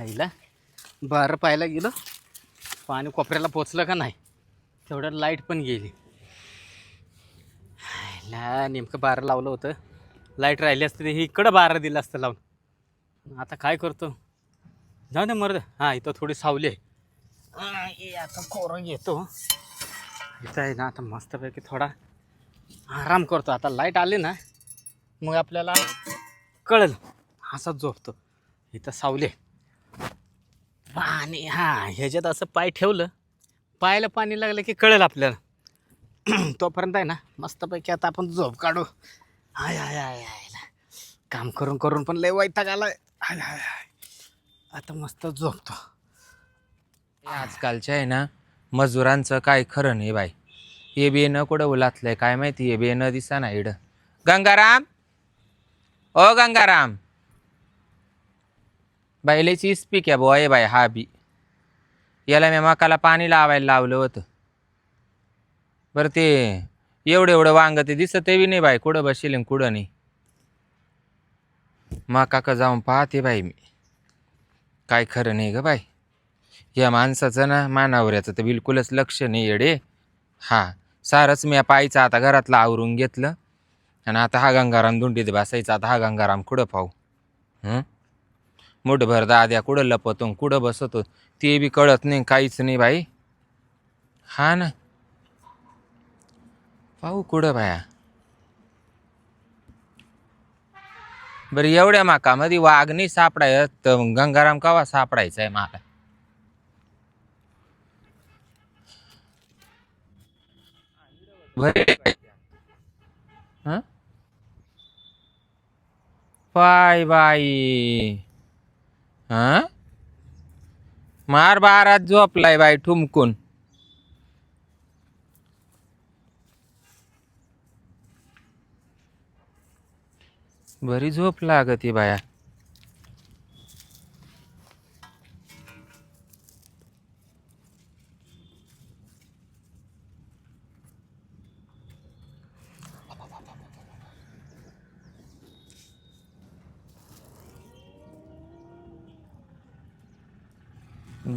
आईला बारं पाहायला गेलो. पाणी कोपऱ्याला पोचलं का नाही? तेवढं लाइट पण गेली. ला नेमकं बारं लावलं होतं. लाइट राहिली असते तर इकडं बारं दिलं असतं लावून. आता काय करतो? जाऊ दे मर्द. हां इथं थोडी सावली आहे. आता कोरं घेतो. इथं आहे ना आता मस्तपैकी थोडा आराम करतो. आता लाइट आली ना मग आपल्याला कळलं. असाच झोपतो. इथं सावले पाणी हां ह्याच्यात असं पाय ठेवलं पायाला पाणी लागलं की कळेल आपल्याला. तोपर्यंत आहे ना मस्तपैकी आता आपण झोप काढू. हाय हाय हाय हाय काम करून करून पण लय वैताग आलाय. हाय हाय हाय. आता मस्त झोपतो. आजकालच्या आहे ना मजुरांचं काय खरं नाही बाई. हे बी न कुठं उलातलंय काय माहिती हे बी न दिसा ना इड. गंगाराम? ओ गंगाराम! बाईलेची स्पीक आहे बुवा ए बाई हा बी. याला मी मकाला पाणी लावायला लावलं होतं. बरं ते एवढं एवढं वांग ते दिसत बी नाही बाई कुठं बसेल कुठं नाही. मका का जाऊन पाहते बाई मी. काय खरं नाही ग बाई. या माणसाचं ना मानावऱ्याचं तर बिलकुलच लक्ष नाही येडे. हा सारंच मी पायचं आता घरातलं आवरून घेतलं. आणि आता हा गंगाराम धुंडीत बसायचा आता हा गंगाराम कुठं पाहू? हं? मुठभर दाद्या कुठं लपतो कुठं बसतो ते बी कळत नाही काहीच नाही बाई. हा ना. पाहू कुठं बाया? बरं एवढ्या माकामध्ये वाघ नाही सापडाय गंगाराम कवा सापडायचा आहे मला पाय बाई. हा? मार बारात झोपलाय बाई ठुमकून. बरी झोप लागती बाया.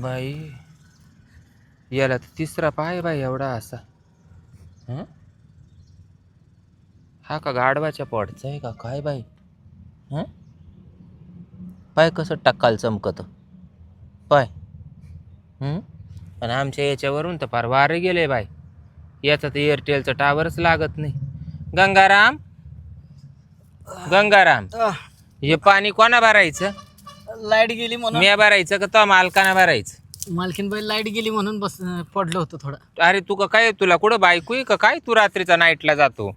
बाई याला तर तिसरा पाय बाई एवढा असा. हं? हा का गाढवाच्या पोटचा आहे का? काय बाई? हं? पाय कसं टक्काल चमकत? पाय? आणि आमच्या याच्यावरून तर फार वारे गेले बाई. याचा तर एअरटेलचा टावरच लागत नाही. गंगाराम? गंगाराम हे पाणी कोणा भरायचं? लाइट गेली म्हणून. मी भरायचं का तो मालकाना भरायचं? मालकीनबाई लाइट गेली म्हणून बस पडलं होतं थोडं. अरे तू का काय तुला कुठं बायको आहे का? काय तू रात्रीचा नाईटला जातो?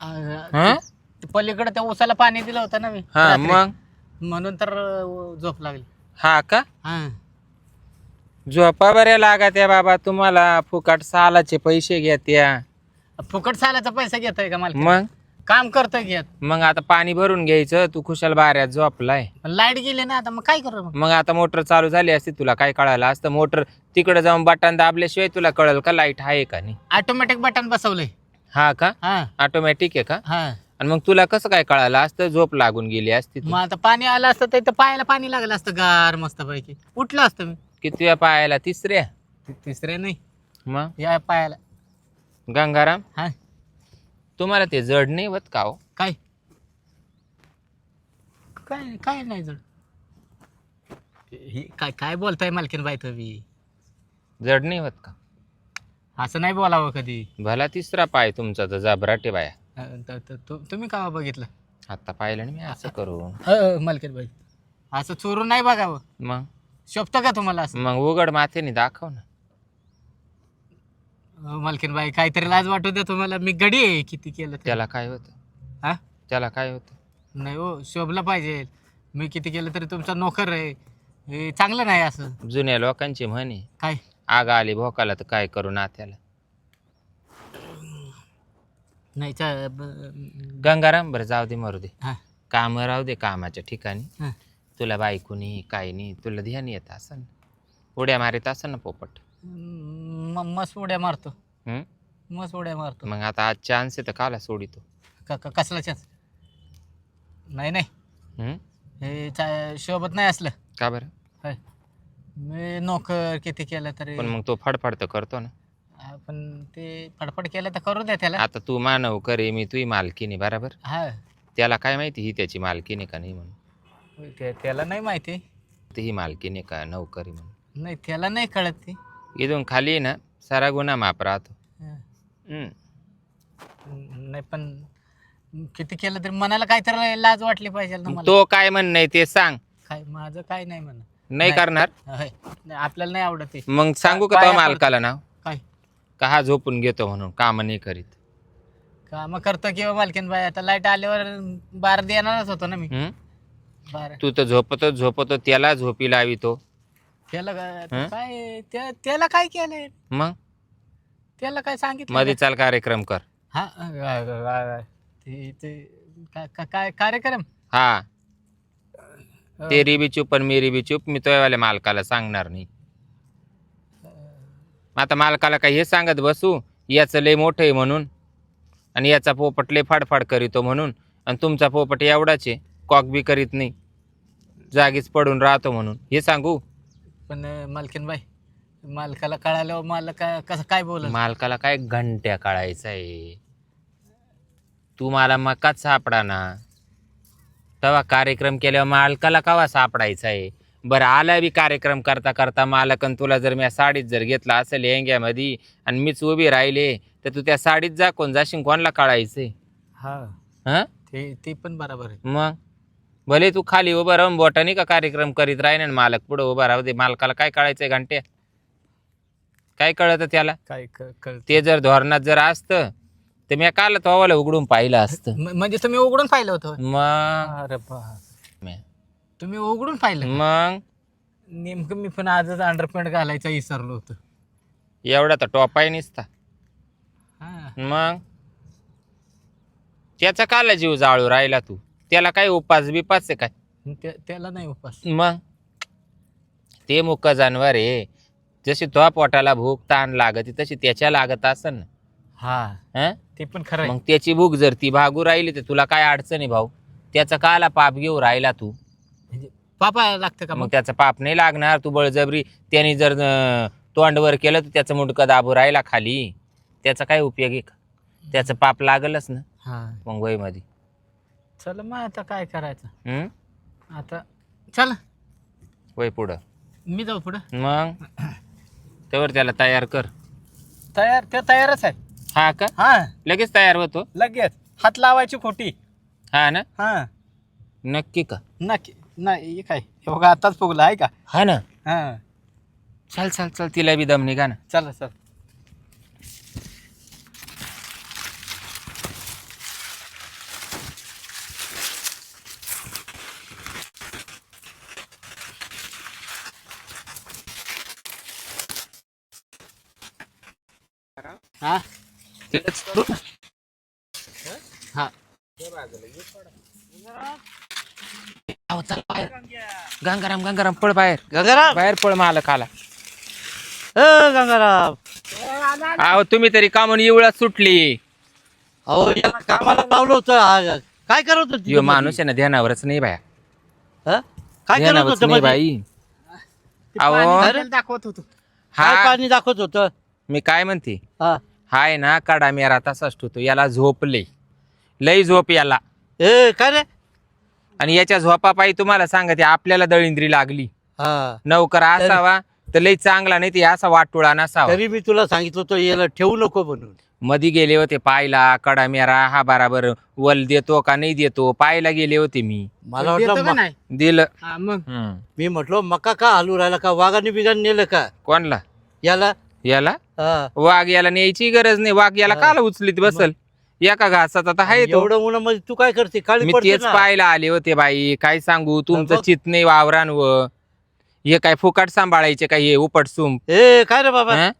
हं? ते पलीकडे त्या उसाला पाणी दिलं होतं ना मी हा रात्री. मग? म्हणून तर अं, झोप लागली. हा का? हा. झोपा बऱ्या लागत्या बाबा तुम्हाला. फुकट सालाचे पैसे घेत्या. फुकट सालाचा पैसा घेतोय का मालकीन? मग? काम करतोय घेत मग आता पाणी भरून घ्यायचं तू खुशाल बाऱ्यात झोपलाय. लाइट गेली ना आता मग काय करू मग? आता मोटर चालू झाली असती तुला काय कळालं असतं? मोटर तिकडे जाऊन बटन दाबल्याशिवाय तुला कळल का लाइट आहे का नाही? ऑटोमॅटिक बटन बसवलंय. हा का? हा. ऑटोमॅटिक आहे का? हा. आणि मग तुला कसं काय कळालं असतं? झोप लागून गेली असती मग आता पाणी आलं असतं तर इथं पायाला पाणी लागलं असतं गार मस्त पैकी उठलं असतं मी. किती वेळा पाहायला तिसऱ्या ति- तिसरे नाही. मग? या पायाला. गंगाराम? हा. तुम्हाला ते जड नाही होत का हो? काय? काय काय नाही जड? हे काय काय बोलताय मालकीन बाई तुम्ही? जड नाही होत का? असं नाही बोलावं कधी. भला तिसरा पाय तुमचा तर जाबराटे बाया. अं, त- त- तु- तुम्ही का बघितलं? आता पाहिलं ना मी असं करू अ, मालकीन बाई असं चोरून नाही बघावं. मग? शोभतं का तुम्हाला असं? मग उघड माथेने दाखव ना. मालकीन बाई काहीतरी लाज वाटू द्या तुम्हाला. मी गडी आहे किती केलं. त्याला काय होतं? हा? त्याला काय होतं? नाही हो शोभलं पाहिजे. मी किती केलं तरी तुमचा नोकर आहे. हे चांगलं नाही असं. जुन्या लोकांची म्हणे काय? आग आली भोकाला तर काय करू नात्याला? नाही चा- ब- गंगाराम बरं जाऊ दे मरू दे. हा. काम राहू दे कामाच्या ठिकाणी. हा. तुला बायको नाही काय नाही तुला ध्यान येत असं ना उड्या मारित असं ना पोपट. म- मस्त उड्या मारतो? मस्त उड्या मारतो. मग आता आज चान्स आहे तर काला सोडितो. क- क- कसला चान्स नाही नाही. हं? हे चा- शोभत नाही असलं. का बरं? होय. मी नोकर किती केलं तरी. पण मग तो फडफड तर करतो ना. पण ते फडफड केलं तर करू द्या त्याला. आता तू मानव करे मी तुही मालकीने बरोबर? हा. त्याला काय माहिती ही त्याची मालकीने का नाही म्हणून? ते- त्याला नाही माहिती. ती ही मालकीने का नोकरी म्हणून? नाही त्याला नाही कळत ती. इथून खाली ना सारा गुन्हा माप राहतो हा. हम्म. नाही पण किती केलं तरी मनाला काहीतरी लाज वाटली पाहिजे ना मला तो काय म्हण नाही ते सांग काय माझं काय नाही म्हणा नाही नाही. करणार होय. नाही, आपल्याला नाही आवडत ते मग सांगू का पाया तो पडतो. मालकाला नाव काय का हा झोपून घेतो म्हणून काम नाही करीत काम करतो किंवा मालकीन बाय आता लाइट आल्यावर बार देणारच होतो ना मी हम्म? बार तू तर झोपतो झोपतो त्याला झोपी लावितो त्याला काय हं? काय त्या- त्याला काय केलंय? मग? त्याला काय सांगितलं? मध्ये चाल कार्यक्रम कर. हा अ, अ, अ, अ, ते ते का- का- काय कार्यक्रम? हा. अ, तेरी बी चूप पण मेरी बी चूप मी तोयवाल्या मालकाला सांगणार नाही. आता मालकाला काही हे सांगत बसू याचं लय मोठं आहे म्हणून. आणि याचा पोपट लय फाडफाड करीतो म्हणून. आणि तुमचा पोपट एवढाच आहे कॉक बी करीत नाही. जागीच पडून राहतो म्हणून. हे सांगू? पण मालकीन बाई मालकाला कळाल्यावर मला का कसं काय बोल मालकाला काय घंट्या काढायचा आहे तू मला मकाच सापडा ना. तेव्हा कार्यक्रम केल्यावर मालकाला कवा सापडायचा आहे बरं आला बी कार्यक्रम करता करता मालकन तुला जर मी साडीत जर घेतला असेल लेहंग्यामध्ये आणि मीच उभी राहिले तर तू त्या साडीत जा कोण जाशील कोणाला काढायचंय हा. हं? ते ते पण बरोबर आहे. मग? भले तू खाली उभं राहून बोटानी का कार्यक्रम करीत राहीन आणि मालक पुढं उभा राहू दे. मालकाला काय काढायचंय घंटे काय कळतं त्याला? काय कळ ते जर धोरणात जर असतं तर मी काल तवाला उघडून पाहिलं असतं. म्हणजे तुम्ही उघडून पाहिलं होतं? मग? अरे बा तुम्ही उघडून पाहिलं मग? नेमकं मी पण आजच अंडरपॅन्ट घालायचा विसरलो होतो. एवढा तर टॉप आहे निसता. हा. मग? त्याचा काला जीव जाळू राहिला तू? त्याला काय उपास बिपास आहे काय? त्या- त्याला नाही उपास. मग? ते मुक जानवर आहे. जशी तो पोटाला भूक ताण लागत तशी त्याच्या लागत असन ना. हा. हं? ते पण खरं आहे. मग त्याची भूक जर ती भागू राहिली तर तुला काय अडचण आहे भाऊ? त्याचा काला पाप घेऊ राहिला तू. म्हणजे पापा लागतं का मग मग? त्याचा पाप नाही लागणार. तू बळजबरी त्याने जर अं, तोंडवर केलं तर त्याचं मुंडकं दाबू राहिला खाली. त्याचा काय उपयोग आहे? का त्याचं पाप लागलच ना. हा. मग वयमध्ये. चल मग आता काय करायचं? आता चल. वय पुढं. मी जाऊ पुढं. मग? त्यावर त्याला तयार कर. तयार ते तयारच आहे. हा का? हा. लगेच तयार होतो? लगेच. हात लावायची खोटी. हा ना? हा. नक्की का? नक्की. नाही हे काय? हे बघा आताच फुगला आहे का? हा ना? हा. चल चल चल तिला बी दम निघा ना. चला चल. हा अहो, चल बाहेर. गंगाराम गंगाराम पळ बाहेर. गंगाराम! बाहेर पळ मालक आला. ए गंगाराम! अहो तुम्ही तरी कामून इवळात सुटली. अहो याला कामाला लावलं होतं. आज. काय करत होत यो माणूस आहे ना ध्यानावरच नाही बाया. काय करत ध्यानावरच होतं नाही मध्ये? बाई. ते अहो. दाखवत होतो. काय हा. पाणी दाखवत होतं? मी काय म्हणते? हा. हाय ना काडा मेरा तसाच ठेवतो याला झोपले. लई झोप याला. ए काय रे? आणि याच्या झोपापायी तुम्हाला सांगते आपल्याला दळिंद्री लागली. हा. नौकर असावा तर लई चांगला नाही ते असा वाटुळा नसावा. तरी मी तुला सांगितलं होतं याला ठेवू नको म्हणून. मधी गेले होते पायला कडा मेरा हा बराबर वल देतो का नाही देतो पायला गेले होते मी. मला देतो वाटलं का म- नाही? दिलं. हा मग? हम्म. मी म्हटलं मका का हलू राहिला का वाघाने बिगाने नेलं का? कोणला? याला? याला? हा. वाघ याला न्यायची गरज नाही. वाघ याला हा. काला उचलीत बसल. एका घासात आता आहे तो. एवढं उन्हामध्ये तू काय करते? काळी मी पडते तेच ना. पाहायला आले होते बाई. काय सांगू? तुमचं? चित नाही वावरांवर. हे काय फुकट सांभाळायचे काय हे उपट सुम ए काय रे बाबा?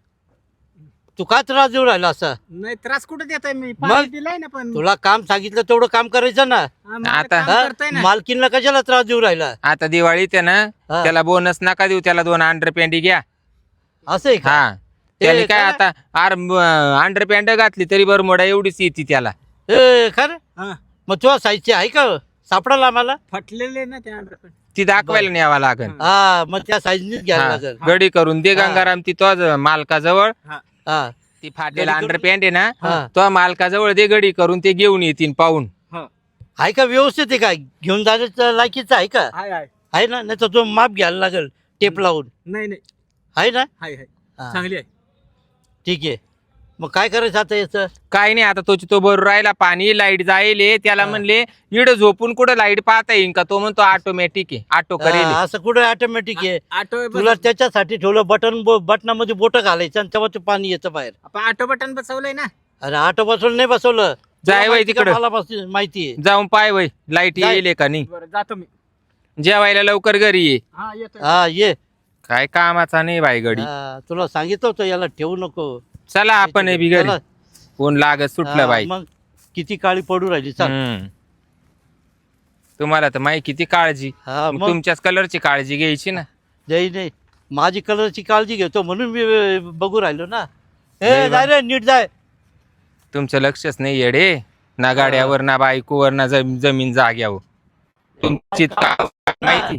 तू का त्रास देऊ राहिला असा? नाही त्रास कुठे देत आहे? मी मग? पाणी दिलाय ना पण. तुला काम सांगितलं तेवढं काम करायचं ना. आता- काम हा? करताय ना. मालकीनला कशाला त्रास देऊ राहिला? आता दिवाळीत आहे ना हा. त्याला बोनस नका देऊ त्याला दोन अंडरपॅन्टी घ्या. असं आहे का? हा. त्याने काय? आता आर अंडरपॅन्ट घातली तरी बरं मोडा एवढीच येते त्याला. ए काय रे हा. मग तुझ्या साईजची आहे का? सापडाल आम्हाला? फटलेले ना त्या underpant. ती दाखवायला न्यावा लागन. हा मग त्या साईजनीच घ्यायला हा, लागेल. गडी करून दे हा. गंगाराम ती तो मालकाजवळ. हा. ती फाटेल गडी करून- अंडरपॅन्ट आहे ना. तो मालकाजवळ दे गडी करून ते घेऊन येतील पाहून. हा. आहे का व्यवस्थित आहे का? घेऊन जाण्याचं लायकीचं आहे का? हाय हाय आहे ना? नाही तर तो माप घ्यायला लागेल टेप लावून. नाही. नाही आहे ना? हाय हाय हा, चांगली आहे. ठीक आहे. मग काय करायचं आता याचं? काही नाही आता तोची तो बरोबर राहिला पाणी लाइट जायले त्याला हा. म्हणले इड झोपून कुठं लाइट पाहता येईन का? तो म्हणतो ऑटोमॅटिक आहे ऑटो करेल हा, असं कुठं ऑटोमॅटिक आहे? ऑटो तुला त्याच्यासाठी ठेवलं बटन बटनामध्ये बोट घालायचं आणि तेव्हा ते पाणी येतं बाहेर. आपण ऑटो बटन बसवलंय ना? अरे ऑटो बसवलं नाही बसवलं. जाय तुला बाई माहिती का? तिकडं. मला बस- माहिती आहे? जाऊन पाय वय लाइट जाय. येईल का नाही? बरं जातो मी जेवायला लवकर घरी ये. हा येतो हा ये. काय कामाचा नाही बाई गडी हा, तुला सांगितलं होतं याला ठेवू नको. चला आपण बी घरी चला. कोण लागत सुटलं हा, बाई. मग किती काळी पडू राहिली चल. हम्म. तुम्हाला तर माही किती काळजी. हा मग मग. तुमच्याच कलरची काळजी घ्यायची ना. नाही नाही. माझी कलरची काळजी घेतो म्हणून मी अं, बघू राहिलो ना. नाही ए बा. जाय रे नीट जाय. तुमचं लक्षच नाही येडे. ना गाड्यावर ना बायकोवर ना जम- जमीन जाग्यावर. तुमची माहिती.